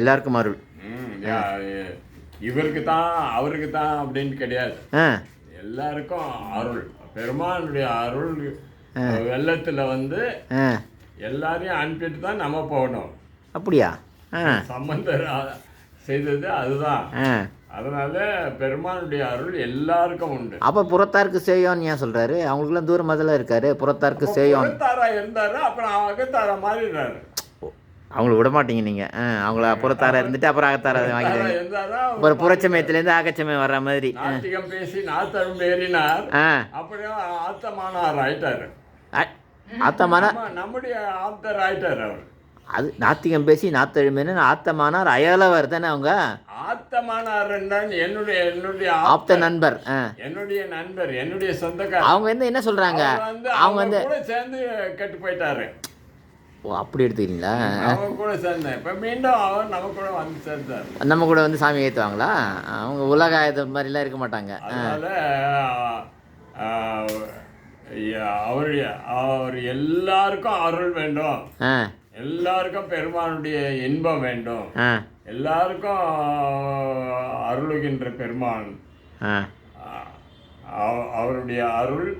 எல்லாருக்கும் அருள் இவருக்கு தான் அவருக்கு தான் அப்படின்னு கிடையாது. எல்லாருக்கும் அருள். பெருமானுடைய அருள் வெள்ளத்துல வந்து எல்லாரையும் அனுப்பிட்டு தான் நம்ம போகணும். அப்படியா? சம்பந்தர் செய்தது அதுதான். அதனால பெருமானுடைய அருள் எல்லாருக்கும் உண்டு. அப்போ புறத்தாருக்கு சேயோன்னு ஏன் சொல்கிறாரு அவங்களுக்குலாம் தூரம் முதல்ல இருக்காரு. புறத்தாருக்கு சேயோன் அகத்தாரா இருந்தாரு? அப்புறம் அகத்தாரா மாறிடுறாரு. அவங்கள விட மாட்டீங்க நீங்கள் ஆ அவங்கள புறத்தார இருந்துட்டு அப்புறம் அகத்தார வாங்கிடுவாங்க. அப்புறம் புறச்சமயத்துலேருந்து அகச்சமயம் வர்ற மாதிரி. பேசி நாத்தரும் ஏறினார் ஆ. அப்படியே ஆத்தமானார் ஆயிட்டாரு. ஆத்தமான? நம்ம- நம்முடைய ஆப்தர் ஆயிட்டார் அவர். அது நாத்திகம் பேசி நாத்தெழுமேனு ஆத்தமானார் அயலவர் தானே அவங்க? ஆத்தமானார் என்னுடைய என்னுடைய ஆப்த நண்பர். என்னுடைய நண்பர் என்னுடைய சொந்தக்காரர். அவங்க வந்து என்ன வந்து அவங்க வந்து சேர்ந்து கெட்டு போயிட்டாரு. ஓ அப்படி எடுத்துக்கிறீங்களா? அவங்க கூட சேர்ந்தேன். இப்ப மீண்டும் அவர் நம்ம கூட வந்து சேர்ந்தார். நம்ம கூட வந்து சாமி ஏற்றுவாங்களா அவங்க உலக இது மாதிரிலாம் இருக்க மாட்டாங்க. அவர் அவர் எல்லாருக்கும் அருள் வேண்டும். எல்லாருக்கும் பெருமானுடைய இன்பம் வேண்டும். எல்லாருக்கும் அருளுகின்ற பெருமான். அவருடைய அருள்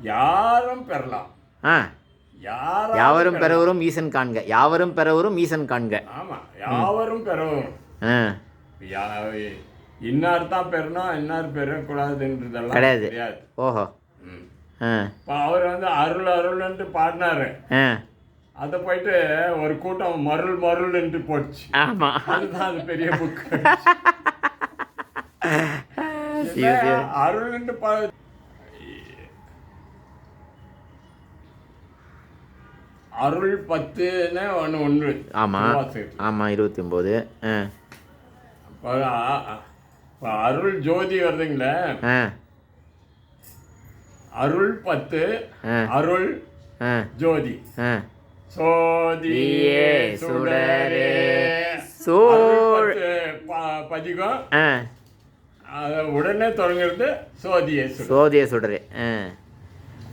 யாரும் பெறலாம். ஆ. யாவரும் பெறவரும் ஈசன் காண்க. யாவரும் பெறவரும் ஈசன் காண்க. ஆமா யாவரும் யா- இன்னார் தான் பெறணும் இன்னார் பெறக்கூடாதுன்றதெல்லாம் கிடையாது. ஓஹோ. இப்போ அவர் வந்து அருள் அருள்ன்ட்டு பாடினாரு. அதை போயிட்டு ஒரு கூட்டம் மருள் மருள்ன்ட்டு போச்சு. ஆமாம் அதுதான் அது பெரிய புக். அருள்ன்ட்டு பா அருள் பத்துன்னு ஒன்று ஒன்று ஆமாம் ஆமாம் இருபத்தி ஒம்பது ஆ. இப்போ அருள் ஜோதி வருதுங்களே அருள் பத்து. அருள் ஜோதி. சோதியே சுடரே. சோழ் பதிகம் உடனே தொடங்குறது சோதியே சோதிய சுடரே.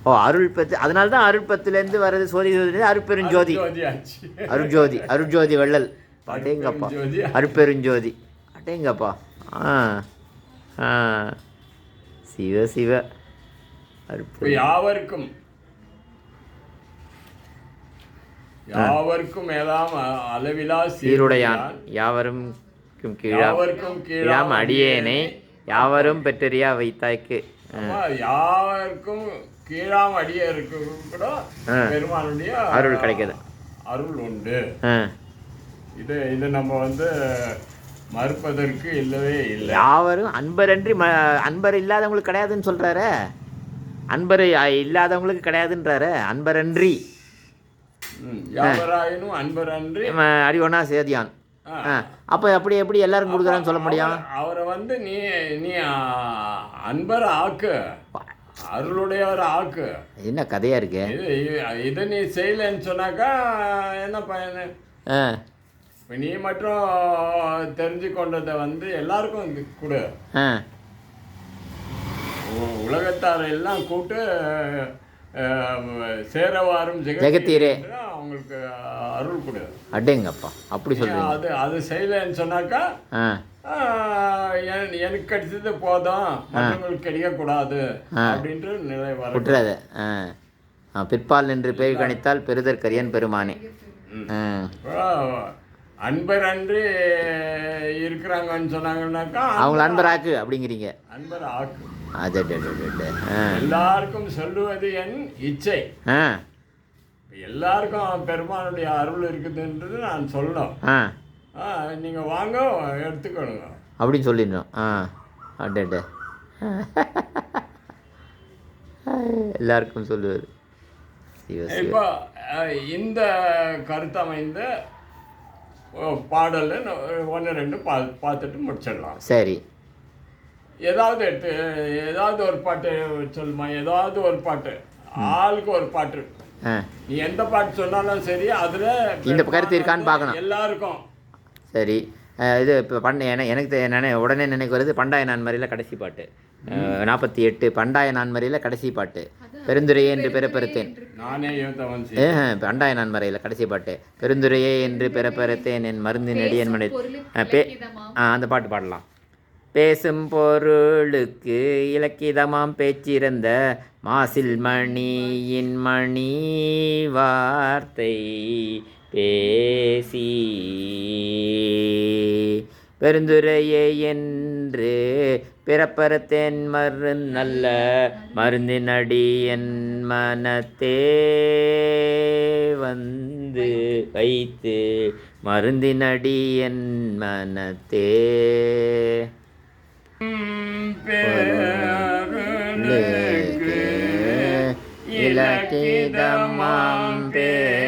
ஓ அருள் பத்து அதனால தான் அருள் பத்துலேருந்து வர்றது சோதி சோதி அருட்பெருஞ்சோதி. ஜோதி ஆச்சு அருட்ஜோதி அருட்ஜோதி வள்ளல். அடேங்கப்பா. அருட்பெருஞ்சோதி. அடேங்கப்பா. ஆ ஆ. சிவ சிவ. யாவருக்கும் யாவருக்கும் அ- அளவிலா சீருடையான். யாவரும் கீழாம் யாவருக்கும் கீழாம் அடியேனை யாவரும் பெற்றறியா வைத்தாய்க்கு. யாவருக்கும் கீழாம் அடியே இருக்கு கூட. பெருமானுடைய அருள் கிடைக்குது. அருள் உண்டு. இது இது நம்ம வந்து மறுப்பதற்கு இல்லவே இல்லை. யாவரும் அன்பரன்றி ம அன்பர் இல்லாதவங்களுக்கு கிடையாதுன்னு சொல்கிறாரு அன்பர் இல்லாதவங்களுக்கு கிடையாதுன்றாரு அன்பரன்றி. யாவராயினும் அன்பர் அன்றி ம, அடிவனா சேதியான் அப்போ அப்படி எப்படி எல்லாரும் கொடுக்குறான்னு சொல்ல முடியும்? அவரை- வந்து நீ நீ அன்பர் ஆக்கு. அருளுடையவர் ஆக்கு என்ன கதையாக இருக்கு? இது நீ செய்யலைன்னு சொன்னாக்கா என்ன பயனு? ஆ. இப்போ நீ மட்டும் தெரிஞ்சு கொண்டதை வந்து எல்லாருக்கும் இது கொடு. ஆ. உலகத்தார் எல்லாம் கூட்டு சேரவாரும் ஜெகத்தீரே. அவங்களுக்கு அருள் கொடு. அடேங்கப்பா அப்படி நீ சொல்கிறீங்க அது அது செய்யலைன்னு சொன்னாக்கா ஆ. எனக்கு கிடைச்சது போதும். மற்றவங்களுக்கு கிடைக்கக்கூடாது அப்படின்ட்டு நிலை விட்டுறாத பிற்பால் நின்று பேய் கணித்தால் பெறுதற் கரியன் பெருமானே. அன்பர் அன்று இருக்கிறாங்கன்னு சொன்னாங்கன்னாக்கா அவங்கள அன்பராக்கு அப்படிங்கிறீங்க. அன்பர் ஆக்கு. அது எல்லாருக்கும் சொல்லுவது என் இச்சை. எல்லாருக்கும் பெருமானுடைய அருள் இருக்குதுன்றது நான் சொல்லணும். ஆ ஆ, நீங்க வாங்க எடுத்துக்கணுங்க அப்படின்னு சொல்லிடணும். ஆ அடே எல்லாருக்கும் சொல்லுவார். இப்போ இந்த கருத்தமைந்த பாடல் ஒன்று ரெண்டு பா பார்த்துட்டு முடிச்சிடலாம். சரி. ஏதாவது எடுத்து ஏதாவது ஒரு பாட்டு சொல்லுமா? ஏதாவது ஒரு பாட்டு. ஆளுக்கு ஒரு பாட்டு. நீ எந்த பாட்டு சொன்னாலும் சரி அதுல இந்த கருத்து இருக்கான்னு பார்க்கணும். எல்லாருக்கும். சரி. இது இப்போ பண்ட என எனக்கு தெ- நினை உடனே நினைக்கு வருது பண்டாய நான்மறையில் கடைசி பாட்டு. நாற்பத்தி எட்டு பண்டாய நான்மறையில் கடைசி பாட்டு. பெருந்துரையே என்று பிறப்பறுத்தேன். பண்டாய நான் மறையில் கடைசி பாட்டு. பெருந்துரையே என்று பிறப்பறுத்தேன் என் மருந்து நெடி என் மனை பே ஆ அந்த பாட்டு பாடலாம். பேசும் பொருளுக்கு இலக்கிதமாம் பேச்சிறந்த மாசில் மணியின் மணி வார்த்தை. பேசி பெருந்துரையே என்று பிறப்பறுத்தேன் மரு நல்ல மருந்தினடி என் மனத்தே வந்து வைத்து மருந்தினடி என் மனத்தே. பேருக்கு இலக்கிதமாம் பேச்சிறந்த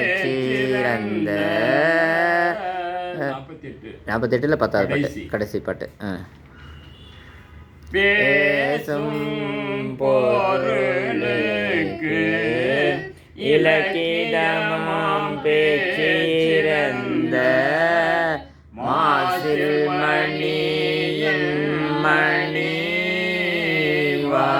நாற்பத்தெட்டு. நாற்பத்தெட்டில் பத்தாவது பாட்டு கடைசி. பாட்டு. ஆ. பேசும் பொருளுக்கு இலக்கிதமாம் பேச்சிறந்த மாசில் மணியின் மணி வார்த்தை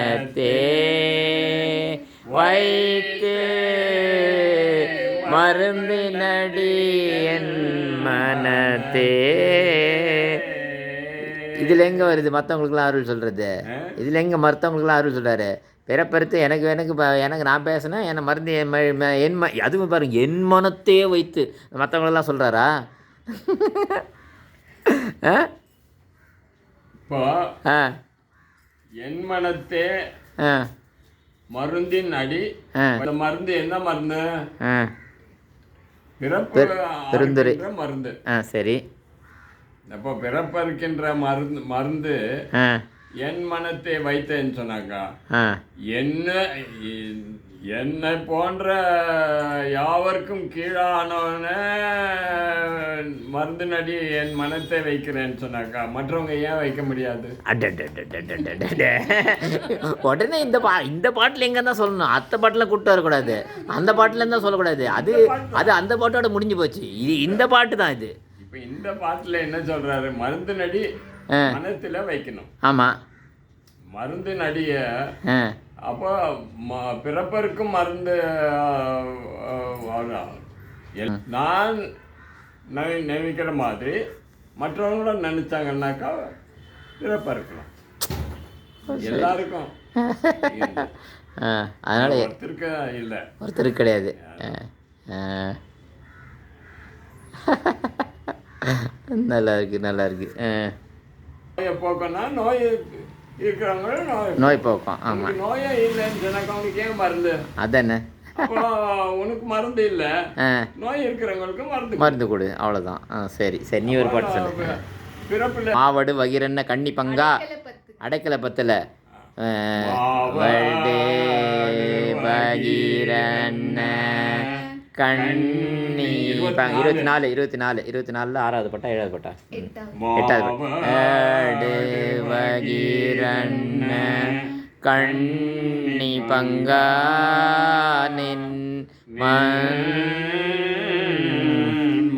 மனத்தே வைத்து மருந்து நடியன் மனத்தே. இதில் எங்கே வருது? மற்றவங்களுக்குலாம் அருள் சொல்கிறது இதில் எங்கே மற்றவங்களுக்குலாம் அருள் சொல்கிறாரு பிறப்பறுத்து எனக்கு எனக்கு எனக்கு நான் பேசினேன் என்னை மருந்து என் ம- என் அதுவும் பாருங்க என் மனத்தே வைத்து. மற்றவங்களெல்லாம் சொல்கிறாரா ஆ என் மனத்தே மருந்தின் அடி. இந்த மருந்து என்ன மருந்து? பிறப்பு பெருந்துரை. மருந்து. சரி. அப்போ பிறப்பறுக்கின்ற மருந்து மருந்து ஆ. என் மனத்தை வைத்தேன்னு சொன்னாக்கா என்ன என்- என்னை போன்ற யாவருக்கும் கீழானவன மருந்து நடி என் மனத்தை வைக்கிறேன்னு சொன்னாக்கா மற்றவங்க ஏன் வைக்க முடியாது? உடனே இந்த பா இந்த பாட்டில் எங்கே தான் சொல்லணும்? அத்த பாட்டில் கூப்பிட்டு வரக்கூடாது அந்த பாட்டில் இருந்தால் சொல்லக்கூடாது. அது அது அந்த பாட்டோட முடிஞ்சு போச்சு. இது இந்த பாட்டு தான் இது. இப்போ இந்த பாட்டில் என்ன சொல்கிறாரு மருந்து நடி மனத்தில் வைக்கணும். ஆமாம் மருந்து நடிகை அப்போ ம- பிறப்பருக்கும் மருந்து நான் நினை- நினைக்கிற மாதிரி மற்றவங்களும் நினைச்சாங்கன்னாக்கா பிறப்பறுக்கலாம் எல்லாருக்கும். அதனால் ஒருத்தருக்கு இல்லை. ஒருத்தருக்கு கிடையாது. நல்லா இருக்கு நல்லா இருக்கு. நோயை போக்கணும்னா நோய் இருக்கிறவங்களும் நோய். நோய் போக்கம் ஆமாம் உனக்கு நோயே இல்லைன்னு சொன்னாக்கா ஏன் மருந்து? அதானே உனக்கு மருந்து இல்லை. ஆ. நோய் இருக்கிறவங்களுக்கு மருந்து மருந்து கொடு அவ்வளோதான் ஆ சரி சரி நீ ஒரு பாட்டு சொல்லு. மாவடு வகிரன்ன கன்னி பங்கா? அடைக்கல பத்தில். வடு வகிரன்ன கண்ணி ப- இருபத்தி நாலு. இருபத்தி நாலு இருபத்தி நாலில் ஆறாவது பட்டா ஏழாவது பட்டா? எட்டாவது. பட்டா. கண்ணி பங்கா நின் மண்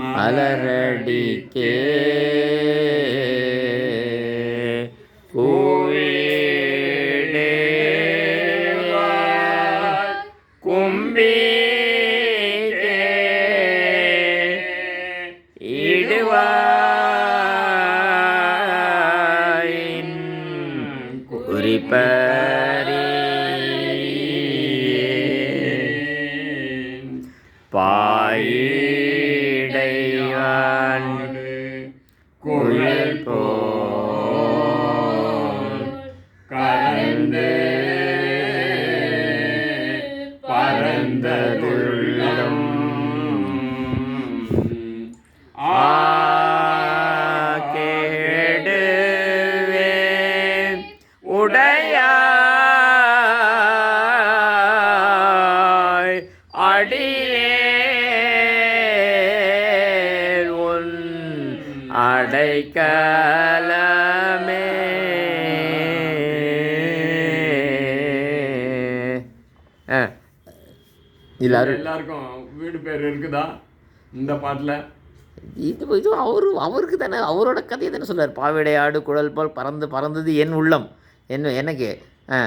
மலரடிக்கே கூவிடே the இல்லை அருள் எல்லாருக்கும் வீடு பேர் இருக்குதா? இந்த பாட்டில்? இது இது அவரு அவருக்கு தானே அவரோட கதையை தானே சொல்றார். பாவிடை ஆடு குழல் போல் பறந்து பறந்தது என் உள்ளம். என்ன எனக்கு ஆ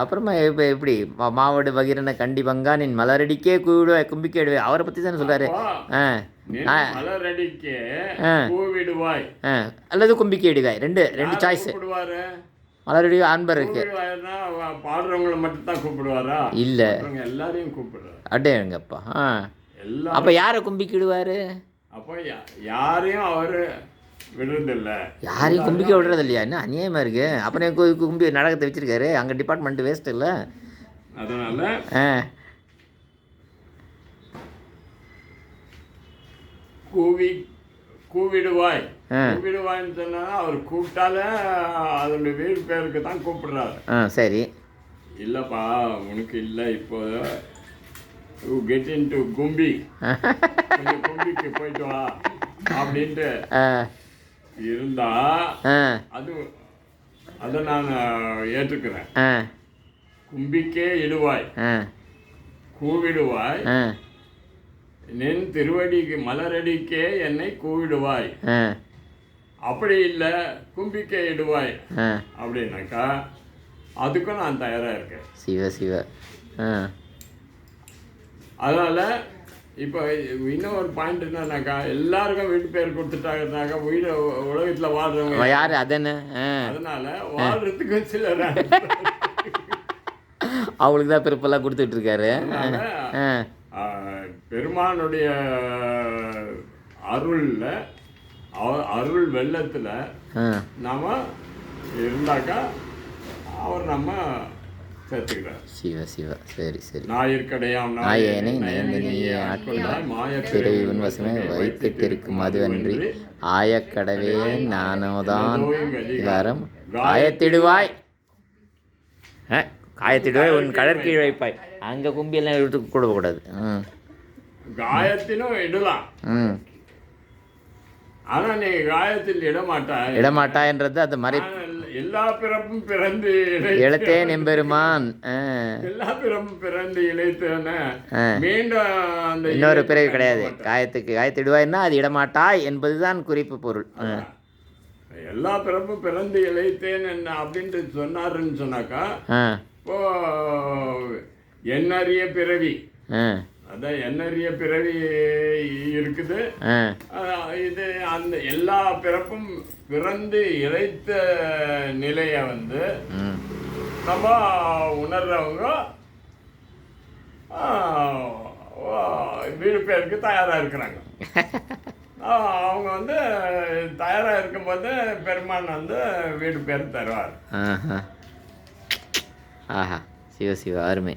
அப்புறமா இப்போ எப்படி? மாவடு பகிரன கண்டி பங்கா நின் மலரடிக்கே கூவிடுவாய் கும்பிக்கேடுவே. அவரை பற்றி தானே சொல்கிறாரு ஆ மலரடிக்கு ஆ. பூவிடுவாய் ஆ அல்லது கும்பிக்கேடுவாய் ரெண்டு ரெண்டு சாய்ஸ் கூப்பிடுவாரு மலரடி ஆண்பர் இருக்கு. கூப்பிடுவாருன்னா அவ- பாடுறவங்கள மட்டும் தான் கூப்பிடுவாரா? இல்லை. எல்லாரையும் கூப்பிடுறாரு அடேங்கப்பா ஆ. எல்லாம் அப்போ யாரை கும்பிக்கிடுவார்? அப்போ யாரையும் அவரு விடுறதில்ல. யாரையும் கும்பிக்க விடுறது இல்லையா என்ன அநியாயமாக இருக்கு? அப்புறம் கு- கும்பி நாடகத்தை வச்சிருக்காரு. அங்கே டிபார்ட்மெண்ட் வேஸ்ட் இல்லை. அதனால ஆ. கூவி கூவிடுவாய். கூவிடுவாய்ன்னு சொன்னா அவர் கூப்பிட்டாலே அதனுடைய வீடு பேருக்கு தான் கூப்பிடுறாரு. ஆ சரி. இல்லப்பா உனக்கு இல்லை இப்போ. யூ கெட் இன் டு கும்பி கும்பிக்கு போயிட்டு வா அப்படின்ட்டு. இருந்தா அது அதை நான் ஏற்றுக்கிறேன். கும்பிக்கே இடுவாய். கூவிடுவாய். நின் திருவடிக்கு மலரடிக்கே என்னை கூவிடுவாய். அப்படி இல்லை கும்பிக்கே இடுவாய். அப்படின்னாக்கா அதுக்கும் நான் தயாராக இருக்கேன். சிவ சிவ. அதனால் இப்போ இன்னும் ஒரு பாயிண்ட் என்னன்னாக்கா எல்லாருக்கும் வீட்டு பேர் கொடுத்துட்டாங்கன்னாக்கா வீடு உலகத்தில் வாழ்றவங்க யாரு? அதன்னு? அதனால வாழ்றதுக்கு சிலர் அவளுக்கு தான் பிறப்பெல்லாம் கொடுத்துட்டு இருக்காரு பெருமானுடைய அருள்ல அருள் வெள்ளத்தில் நாம இருந்தாக்கா அவர் நம்ம சேர்த்துக்கிறார் சிவ சிவ. சரி சரி. ஞாயிற்கடையாம் நாயேனை நயந்து நீயே ஆட்கொண்டாய் பிறவி உன் வசமே வைத்திட்டிருக்கும் அதுவன்றி ஆயக்கடவே நானோதான். விகாரம் காயத்திடுவாய். ஆ, காயத்திடுவாய் உன் கடற்கீழ் வைப்பாய். அங்கே கும்பியெல்லாம் எடுத்து கொடுக்கக்கூடாது. ம். காயத்தினும் இடலாம். ம். ஆனா நீ காயத்தில் இடமாட்டாய். இடமாட்டான்றது அது மறை ஆனால் எல்லா பிறப்பும் பிறந்து இழை- எழுத்தேன் எம்பெருமான். எல்லா பிறப்பும் பிறந்து இழைத்தன. மீண்டும் அந்த இன்னொரு பிறவி இழைப்பு கிடையாது. காயத்துக்கு காயத்திடுவாய்னா அது இடமாட்டாய் என்பதுதான் குறிப்பு பொருள். எல்லா பிறப்பும் பிறந்து இழைத்தேன் என்ன அப்படின்ட்டு சொன்னாருன்னு சொன்னாக்கா இப்போ எண்ணறிய பிறவி. அதான் எண்ணறிய பிறவி இருக்குது. இது அந்த எல்லா பிறப்பும் பிறந்து இழைத்த நிலையை வந்து நம்ம உணர்றவங்க வீடு பேருக்கு தயாராக இருக்கிறாங்க. அவங்க வந்து தயாராக இருக்கும்போது பெருமான் வந்து வீடு பேர் தருவார். ஆஹா. சிவ சிவ அருமை.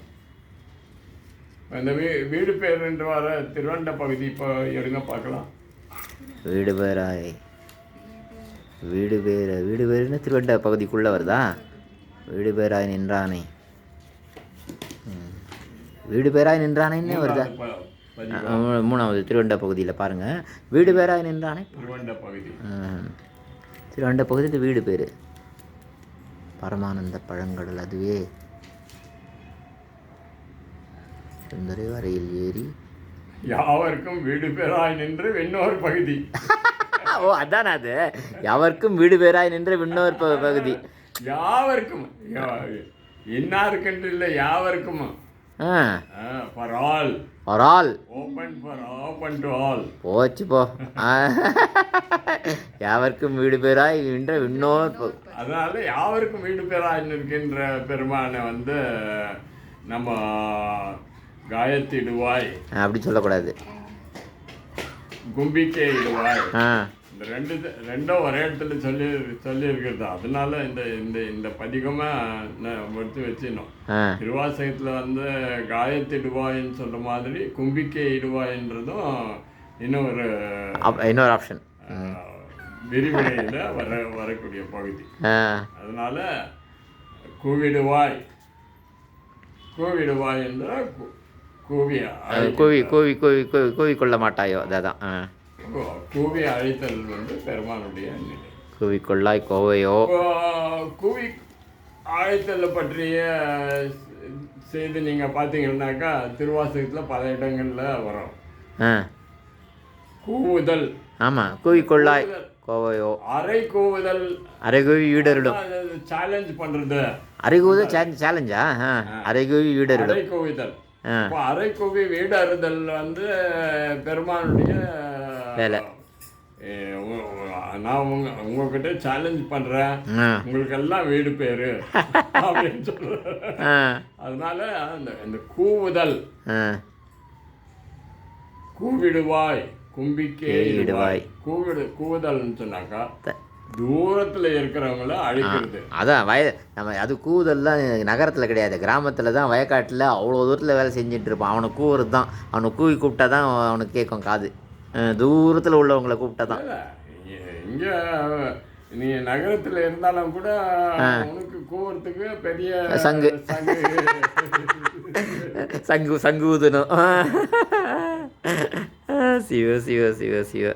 இந்த வீ வீடு பேர் என்று வர திருவண்ட பகுதி இப்போ எடுங்க பார்க்கலாம். வீடு பேராய் வீடு பேர வீடு பேருன்னு திருவண்ட பகுதிக்குள்ளே வருதா? வீடு பேராய் நின்றானே. வீடு பேராய் நின்றானேன்னு வருதா? மூணாவது திருவண்ட பகுதியில் பாருங்கள் வீடு பேராய் நின்றானே? திருவண்ட பகுதி. திருவண்ட பகுதியில் வீடு பேர். பரமானந்த பழங்கடல் அதுவே. சுந்தரி வரையில் ஏறி யாவருக்கும் வீடு பேராய் நின்று வெண்ணோர் பகுதி. ஓ அதான் அது? எவருக்கும் வீடு பேராய் நின்ற விண்ணோர் பகுதி. யாவருக்கும்? இன்னாருக்கென்று இல்லை யாவருக்கும்? ஃபார் ஆல் ஒரு ஆள் open for open to all போச்சு போ. ஆ. எவருக்கும் வீடு பேராய் நின்ற விண்ணோர் ப- அதனால யாவருக்கும் வீடு பேராய் நிற்கின்ற பெருமானை வந்து நம்ம காயத்திடுவாய். அப்படி சொல்லக்கூடாது. கும்பிக்கை இடுவாய் ஆ. இந்த ரெண்டு ரெண்டும் ஒரே இடத்துல சொல்லி சொல்லி இருக்கிறது அதனால இந்த இந்த இந்த பதிகமாக எடுத்து வச்சிடணும். திருவாசகத்தில் வந்து காயத்திடுவாயின்னு சொல்ற மாதிரி கும்பிக்கை இடுவாயின்றதும் அப் இன்னொரு ஆப்ஷன் விரிவுரையில் வர வரக்கூடிய பகுதி. அதனால கூவிடுவாய். கூவிடுவாய் என்ற கூவியா கூவி கூவி கூவி கூவி கூவி கொள்ள மாட்டாயோ? அதான் கூவி அழைத்தல் வந்து பெருமானுடைய நிலை. கூவி கொள்ளாய் கோவையோ. கூவி அழைத்தல் பற்றிய செய்தி நீங்கள் பார்த்தீங்கன்னாக்கா திருவாசகத்தில் பல இடங்களில் வரும். கூவுதல். ஆமாம் கூவி கொள்ளாய் கோவையோ. அரை கூவுதல். அரைகுவி ஈடருடும் சேலஞ்ச் பண்ணுறது அரைகுவது சேலஞ்சா ஆ. அரைகுவி ஈடருடும் அரை கூவுதல். அரை கூவி வீடு அறுதல் வந்து பெருமானுடைய வேலை. நான் உங்க உங்ககிட்ட சேலஞ்ச் பண்ணுறேன் ஆ. உங்களுக்கு எல்லாம் வீடு பேரு. அப்படின்னு சொல்றேன் அதனால அந்த இந்த கூவுதல். கூவிடுவாய் கும்பிக்கே இடுவாய். கூவிடு கூவுதல்னு சொன்னாக்கா தூரத்துல இருக்கிறவங்கள அழிக்கிறது. அதான் வய நம்ம அது கூவுதல்லாம் நகரத்தில் கிடையாது. கிராமத்தில் தான் வயக்காட்டில் அவ்வளோ தூரத்தில் வேலை செஞ்சுட்டு இருப்பான் அவனை கூவுறது தான் அவனை கூவி கூப்பிட்டா தான் அவனுக்கு கேட்கும் காது. தூரத்தில் உள்ளவங்களை கூப்பிட்டா தான் இங்க- நீ நகரத்துல இருந்தாலும் கூட உனக்கு கூவுறதுக்கு பெரிய சங்கு. சங்கு. சங்கு ஊதணும். சிவ சிவ சிவ சிவ.